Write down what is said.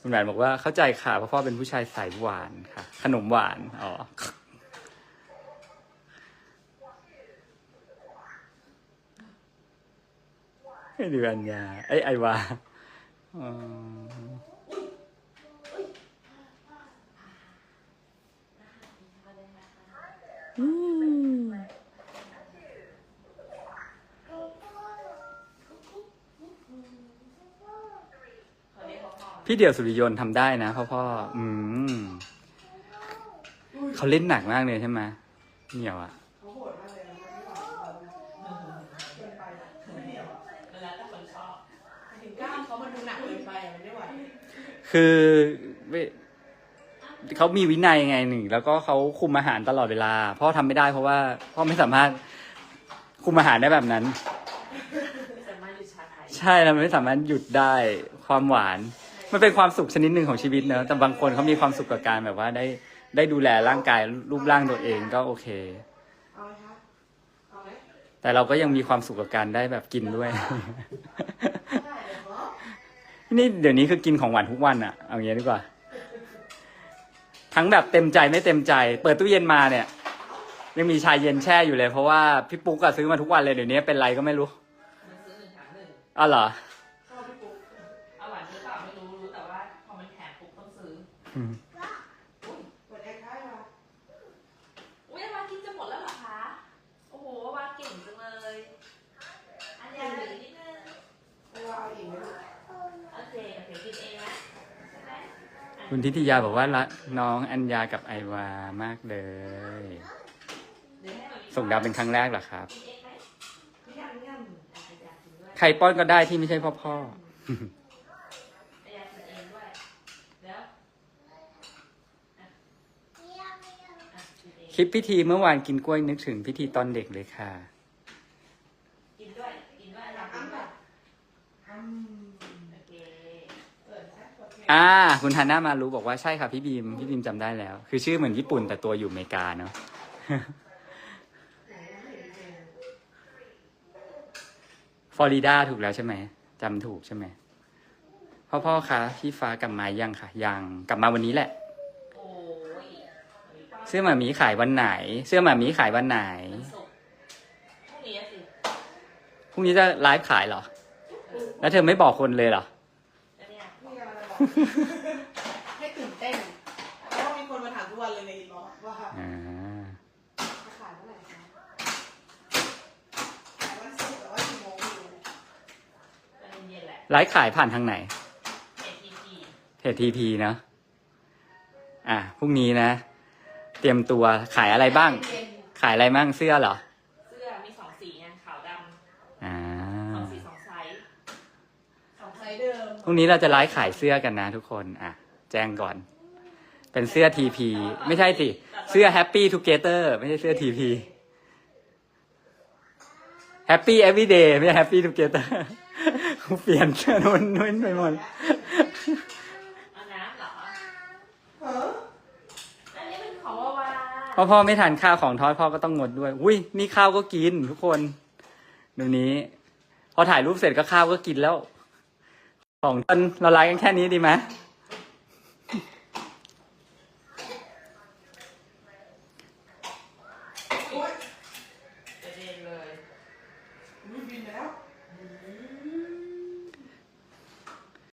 คุณแหวนบอกว่าเข้าใจค่ะเพราะพ่อเป็นผู้ชายสายหวานค่ะ ขนมหวานอ๋อเดือนยาไอยไอวาอ๋อม พี่เดี่ยวสุริยนต์ทำได้นะพ่อพ่ออืมเขาเล่นหนักมากเลยใช่ไหมเหนียวอะเขาโหดมากเลยนะไม่ไหวเกินไปไม่เหนียวอะแล้วแต่คนชอบถึงกล้ามเขามันดูหนักเกินไปอะมันไม่ไหวคือเว้ยเขามีวินัยไงหนึ่ง แล้วก็เขาคุมอาหารตลอดเวลา พ่อทำไม่ได้เพราะว่าพ่อไม่สามารถคุมอาหารได้แบบนั้น ไม่สามารถหยุดชาไทย ใช่แล้วมันไม่สามารถหยุดได้ความหวาน มันเป็นความสุขชนิดหนึ่งของชีวิตเนอะแต่บางคนเขามีความสุขกับการแบบว่าได้ได้ดูแลร่างกายรูปร่างตัวเองก็โอเค แต่เราก็ยังมีความสุขกับการได้แบบกินด้วย นี่เดี๋ยวนี้คือกินของหวานทุกวันอะเอางี้ดีกว่า ทั้งแบบเต็มใจไม่เต็มใจ เปิดตู้เย็นมาเนี่ย ยังมีชายเย็นแช่อยู่เลย เพราะว่าพี่ปุ๊กอะซื้อมาทุกวันเลยเดี๋ยวนี้เป็นไรก็ไม่รู้มันซื้อหนึ่งแถมหนึ่งอ๋อเหรอ ออืมเปิดแอร์ได้ปะอุ้ยวากินจะหมดแล้วเหรอคะ โอ้โหวาเก่งจังเลย อันนี้เหลือนิดนึงเอาว่าเอาอีกไหมลูกโอเคโอเคกินเองนะใช่ไหมคุณทิติยาบอกว่ารักน้องอัญญากับไอวามากเลย เดี๋ยวให้มันส่งดาวเป็นครั้งแรกเหรอครับ กินเองไหมงั้นงั้นอะอยากกินด้วย ใครป้อนก็ได้ที่ไม่ใช่พ่อพ่ออยากกินเองด้วยแล้วอะอะกินเอง ค ลิปพิธีเมื่อวานกินกล้วยนึกถึงพิธีตอนเด็กเลยค่ะ กินด้วย กินด้วยอยากกิอ้ำนแบด้วยบอ้ำโอเคเปิดแซ่บกว่าแกอ่า คุณฮาน่ามารู้บอกว่าใช่ค่ะพี่บีม พี่บีมจำได้แล้ว คือชื่อเหมือนญี่ปุ่นแต่ตัวอยู่อเมริกาเนาะ ไหนยังไม่เห็นเจนฟลอริดาถูกแล้วใช่ไหมจำถูกใช่ไหมพ่อพ่อคะพี่ฟ้ากลับมายังค่ะยังกลับมาวันนี้แหละโอ้ย เสื้อหมามีขายวันไหน เสื้อหมามีขายวันไหนวันศุกร์พรุ่งนี้อะสิพรุ่งนี้จะไลฟ์ขายเหรอ แล้วเธอไม่บอกคนเลยเหรอแล้วเนี่ยนี่อะไรบอกให้ตื่นเต้นเพราะว่ามีคนมาถามทุกวันเลยในอินบ็อกซ์ว่าอ่า จะขายเมื่อไหร่คะขายวันศุกร์แต่ว่ากี่โมงไม่รู้ตอนเย็นๆแหละไลฟ์ขายผ่านทางไหนเอ็ทีพีเพจทีพีเนาะอะพรุ่งนี้นะ เตรียมตัวขายอะไรบ้างเย็นขายอะไรบ้างเสื้อเหรอ เสื้อมีสองสีไงขาวดอ่าำสองสีสองไซส์ๆสองไซส์เดิมพรุ่งนี้เราจะไลฟ์ขายเสื้อกันนะทุกคน อะ แจ้งก่อน เป็นเสื้อทีพีไม่ใช่สิ เสื้อ Happy Together ไม่ใช่เสื้อทีพี Happy Everyday ไม่ใช่ Happy Together เปลี่ยนเสื้อนุ่นนุ่นไปหมด ราะพ่อไม่ทานข้าวของทอดพ่อก็ต้องงดด้วย อุ้ยนี่ข้าวก็กินทุกคนดูนี้ พอถ่ายรูปเสร็จก็ข้าวก็กินแล้ว ของตอนเราไลฟ์กันแค่นี้ดีไหมอุ้